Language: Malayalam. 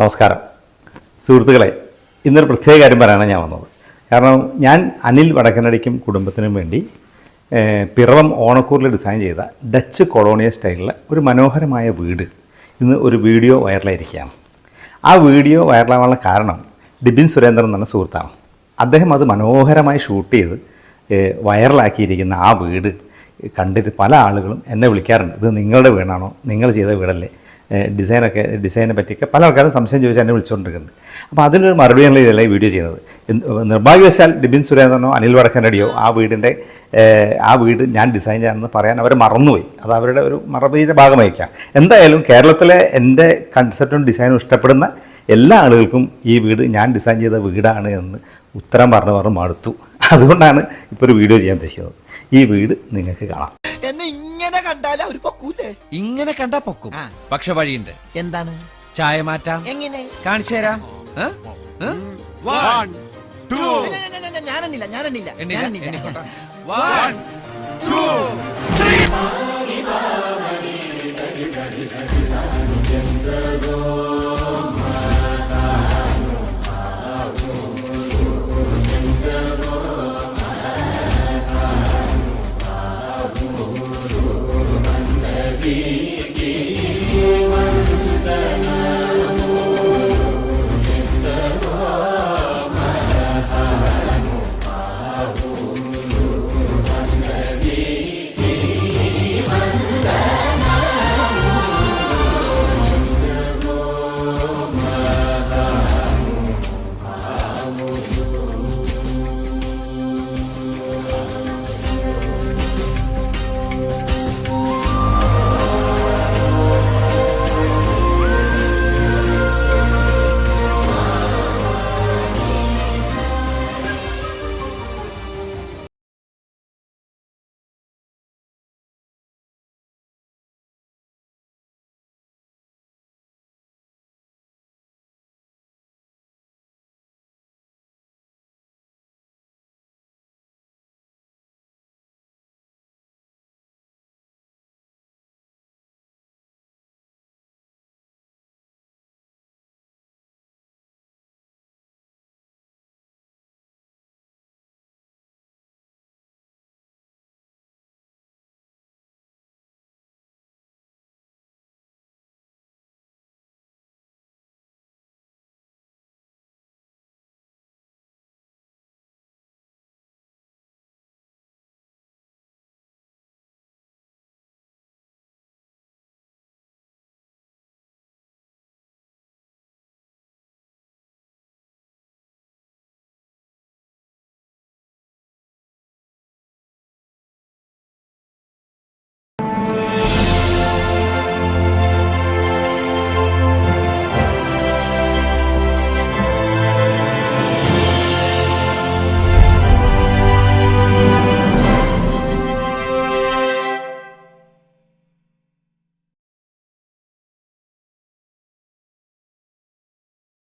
നമസ്കാരം. സുഹൃത്തുക്കളെ ഇന്നൊരു പ്രത്യേക കാര്യം പറയാനാണ് ഞാൻ വന്നത്. കാരണം ഞാൻ അനിൽ വടക്കനടിക്കും കുടുംബത്തിനും വേണ്ടി പിറവം ഓണക്കൂറിൽ ഡിസൈൻ ചെയ്ത ഡച്ച് കൊളോണിയ സ്റ്റൈലിലെ ഒരു മനോഹരമായ വീട് ഇന്ന് ഒരു വീഡിയോ വൈറലായിരിക്കുകയാണ്. ആ വീഡിയോ വൈറലാവാനുള്ള കാരണം ഡിബിൻ സുരേന്ദ്രൻ എന്ന സുഹൃത്താണ്. അദ്ദേഹം അത് മനോഹരമായി ഷൂട്ട് ചെയ്ത് വൈറലാക്കിയിരിക്കുന്ന ആ വീട് കണ്ടിട്ട് പല ആളുകളും എന്നെ വിളിക്കാറുണ്ട്. ഇത് നിങ്ങളുടെ വീടാണോ? നിങ്ങൾ ചെയ്ത വീടല്ലേ? ഡിസൈനൊക്കെ ഡിസൈനെ പറ്റിയൊക്കെ പല ആൾക്കാരും സംശയം ചോദിച്ച് എന്നെ വിളിച്ചുകൊണ്ടിരിക്കുന്നത് അപ്പോൾ അതിനൊരു മറുപടിയാണ് ഈ വീഡിയോ ചെയ്യുന്നത്. നിർഭാഗ്യവശാൽ ഡിബിൻ സുരേന്ദ്രനോ അനിൽ വടക്കനടിയോ ആ വീടിന്റെ ആ വീട് ഞാൻ ഡിസൈൻ ചെയ്യാമെന്ന് പറയാൻ അവർ മറന്നുപോയി. അത് അവരുടെ ഒരു മറുപടിയുടെ ഭാഗമായിരിക്കാം. എന്തായാലും കേരളത്തിലെ എന്റെ കൺസെപ്റ്റും ഡിസൈനും ഇഷ്ടപ്പെടുന്ന എല്ലാ ആളുകൾക്കും ഈ വീട് ഞാൻ ഡിസൈൻ ചെയ്ത വീടാണ് എന്ന് ഉത്തരം പറഞ്ഞു പറഞ്ഞു മടുത്തു. അതുകൊണ്ടാണ് ഇപ്പോൾ ഒരു വീഡിയോ ചെയ്യാൻ ഉദ്ദേശിച്ചത് ഈ വീട് നിങ്ങൾക്ക് കാണാം. ഇങ്ങനെ കണ്ടാലും അവർ പൊക്കൂലേ? ഇങ്ങനെ കണ്ടാ പൊക്കും. ആ. പക്ഷെ വഴിയുണ്ട്. എന്താണ്? ചായ മാറ്റാം. എങ്ങനെ? കാണിച്ചു തരാം. ഏ? ഏ? ഞ- ഞ- ഞ- ഞ- ഞാനെണ്ണില്ല ഞാനെണ്ണില്ല എണ്ണില്ല, ഞാനെണ്ണില്ല. എണ്ണിക്കോട്ടെ. One, two, see.